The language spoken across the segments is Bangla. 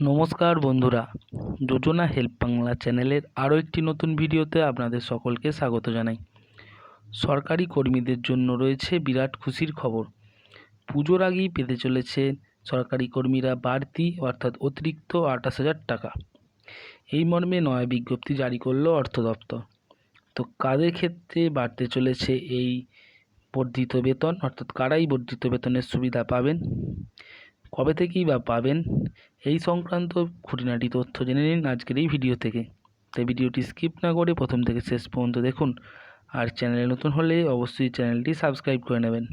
নমস্কার বন্ধুরা, যোজনা হেল্প বাংলা চ্যানেলের আরও একটি নতুন ভিডিওতে আপনাদের সকলকে স্বাগত জানাই। সরকারি কর্মীদের জন্য রয়েছে বিরাট খুশির খবর। পুজোর আগেই পেতে চলেছে সরকারি কর্মীরা বাড়তি, অর্থাৎ অতিরিক্ত আঠাশ হাজার টাকা। এই মর্মে নয়া বিজ্ঞপ্তি জারি করল অর্থ দপ্তর। তো কাদের ক্ষেত্রে বাড়তে চলেছে এই বর্ধিত বেতন, অর্থাৎ কারাই বর্ধিত বেতনের সুবিধা পাবেন? কবে থেকেই বা পাবেন এই সংক্রান্ত খুঁটিনাটি তথ্য জেনে নিন আজকের এই ভিডিও থেকে। তাই ভিডিওটি স্কিপ না করে প্রথম থেকে শেষ পর্যন্ত দেখুন আর চ্যানেলে নতুন হলে অবশ্যই চ্যানেলটি সাবস্ক্রাইব করে নেবেন।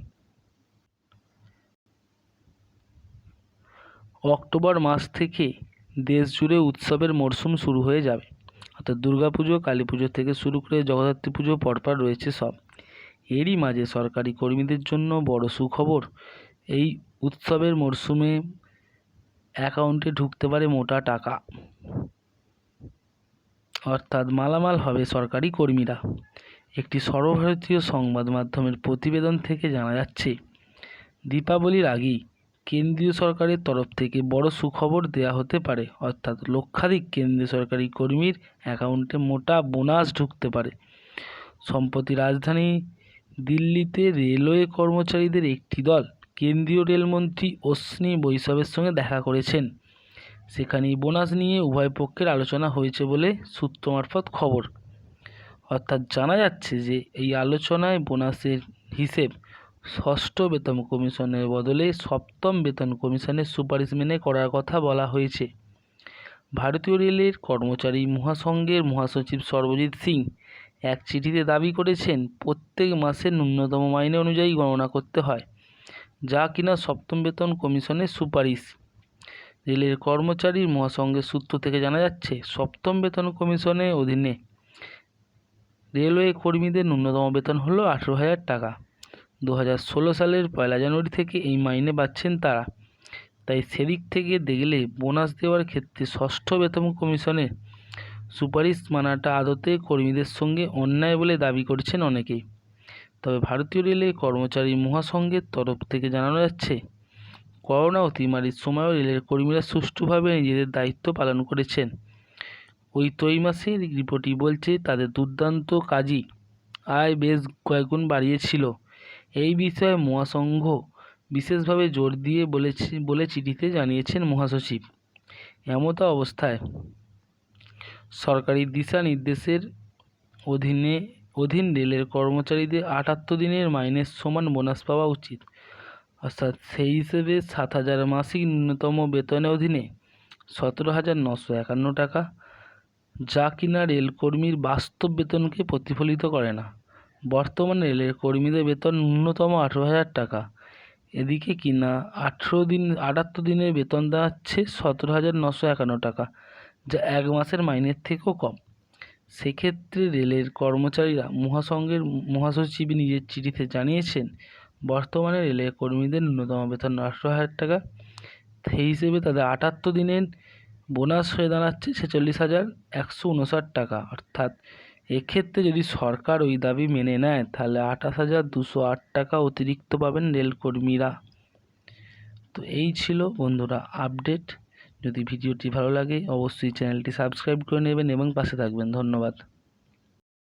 অক্টোবর মাস থেকে দেশ জুড়ে উৎসবের মরশুম শুরু হয়ে যাবে। অর্থাৎ দুর্গাপুজো কালী পুজো থেকে শুরু করে জগদ্ধাত্রী পুজো পরপর রয়েছে সব। এরই মাঝে সরকারি কর্মীদের জন্য বড় সুখবর, এই উৎসবের মরশুমে অ্যাকাউন্টে ঢুকতে পারে মোটা টাকা। অর্থাৎ মালামাল হবে সরকারি কর্মীরা। একটি সর্বভারতীয় সংবাদ মাধ্যমের প্রতিবেদন থেকে জানা যাচ্ছে, দীপাবলির আগেই কেন্দ্রীয় সরকারের তরফ থেকে বড় সুখবর দেয়া হতে পারে। অর্থাৎ লক্ষাধিক কেন্দ্রীয় সরকারি কর্মীর অ্যাকাউন্টে মোটা বোনাস ঢুকতে পারে। সম্প্রতি রাজধানী দিল্লিতে রেলওয়ে কর্মচারীদের একটি দল কেন্দ্রীয় রেলমন্ত্রী অশ্বিনী বৈষ্ণবের সঙ্গে দেখা করেছেন। সেখানে বোনাস নিয়ে উভয় পক্ষের আলোচনা হয়েছে বলে সূত্র মারফত খবর। অর্থাৎ জানা যাচ্ছে যে, এই আলোচনায় বোনাসের হিসেব ষষ্ঠ বেতন কমিশনের বদলে সপ্তম বেতন কমিশনের সুপারিশ মেনে করার কথা বলা হয়েছে। ভারতীয় রেলের কর্মচারী মহাসংঘের মহাসচিব সর্বজিৎ সিং এক চিঠিতে দাবি করেছেন, প্রত্যেক মাসে ন্যূনতম মাইনে অনুযায়ী গণনা করতে হয়। যা কিনা সপ্তম বেতন কমিশনের সুপারিশ। রেলের কর্মচারীর মহাসংঘের সূত্র থেকে জানা যাচ্ছে, সপ্তম বেতন কমিশনের অধীনে রেলওয়ে কর্মীদের ন্যূনতম বেতন হলো আঠেরো হাজার টাকা। দু হাজার ষোলো সালের পয়লা জানুয়ারি থেকে এই মাইনে পাচ্ছেন তারা। তাই সেদিক থেকে দেখলে বোনাস দেওয়ার ক্ষেত্রে ষষ্ঠ বেতন কমিশনের সুপারিশ মানাটা আদতে কর্মীদের সঙ্গে অন্যায় বলে দাবি করছেন অনেকেই। তবে ভারতীয় রেলের কর্মচারী মহাসংঘের তরফ থেকে জানানো যাচ্ছে, করোনা অতিমারির সময়ও রেলের কর্মীরা সুষ্ঠুভাবে নিজেদের দায়িত্ব পালন করেছেন। ওই ত্রৈমাসিক রিপোর্টই বলছে, তাদের দুর্দান্ত কাজই আয় বেশ কয়েকগুণ বাড়িয়েছিল। এই বিষয়ে মহাসংঘ বিশেষভাবে জোর দিয়ে বলেছে, বলে চিঠিতে জানিয়েছেন মহাসচিব। এমতো অবস্থায় সরকারি দিশা নির্দেশের অধীনে অধীন রেলের কর্মচারীদের আটাত্তর দিনের মাইনের সমান বোনাস পাওয়া উচিত। অর্থাৎ সেই হিসেবে সাত হাজার মাসিক ন্যূনতম বেতনের অধীনে সতেরো হাজার নশো একান্ন টাকা, যা কিনা রেলকর্মীর বাস্তব বেতনকে প্রতিফলিত করে না। বর্তমানে রেলের কর্মীদের বেতন ন্যূনতম আঠেরো হাজার টাকা। এদিকে কিনা আঠেরো দিন, আটাত্তর দিনের বেতন দাঁড়াচ্ছে সতেরো হাজার নশো একান্ন টাকা, যা এক মাসের মাইনের থেকেও কম। সেক্ষেত্রে রেলের কর্মচারীরা মহাসংঘের মহাসচিব নিজের চিঠিতে জানিয়েছেন, বর্তমানে রেলের কর্মীদের ন্যূনতম বেতন আঠেরো হাজার টাকা। সেই হিসেবে তাদের আটাত্তর দিনের বোনাস হয়ে দাঁড়াচ্ছে ছেচল্লিশ হাজার একশো উনষাট টাকা। অর্থাৎ এক্ষেত্রে যদি সরকার ওই দাবি মেনে নেয়, তাহলে আঠাশ হাজার দুশো আট টাকা অতিরিক্ত পাবেন রেলকর্মীরা তো এই ছিল বন্ধুরা আপডেট। যদি ভিডিওটি ভালো লাগে অবশ্যই চ্যানেলটি সাবস্ক্রাইব করে নেবেন এবং পাশে থাকবেন। ধন্যবাদ।